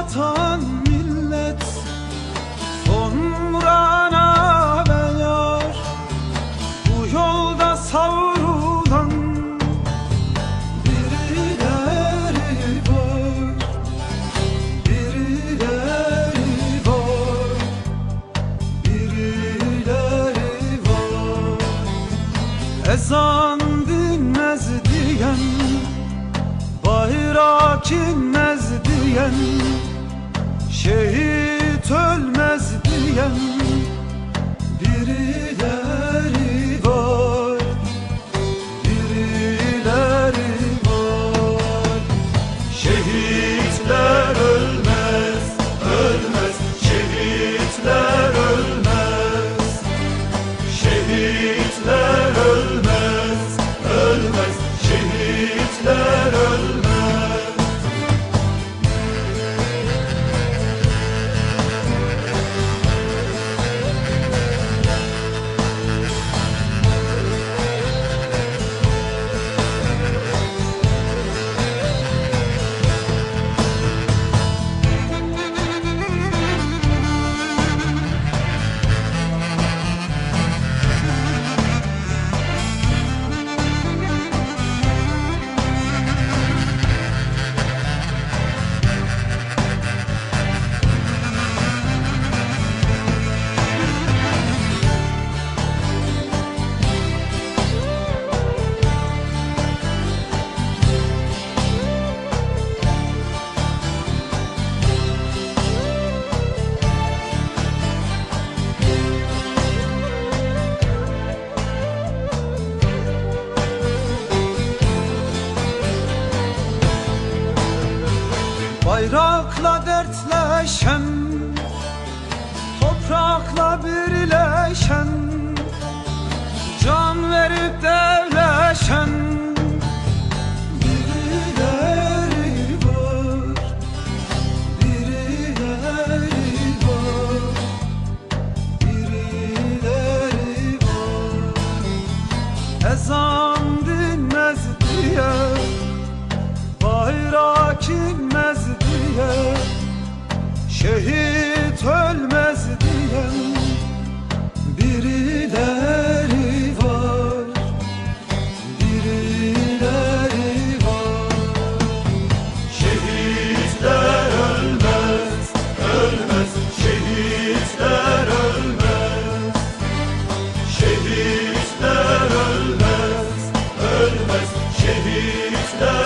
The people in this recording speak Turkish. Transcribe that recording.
vatan millet Sonra ne yar Bu yolda savrulan Birileri var. Birileri var. Birileri var. Ezan dinmez diyen Bayrak inmez diyen Şehit Bayrakla dertleşen Toprakla birleşen Şehit ölmez diyen birileri var. Birileri var. Şehitler ölmez, ölmez. Şehitler ölmez. Şehitler ölmez, ölmez. Şehitler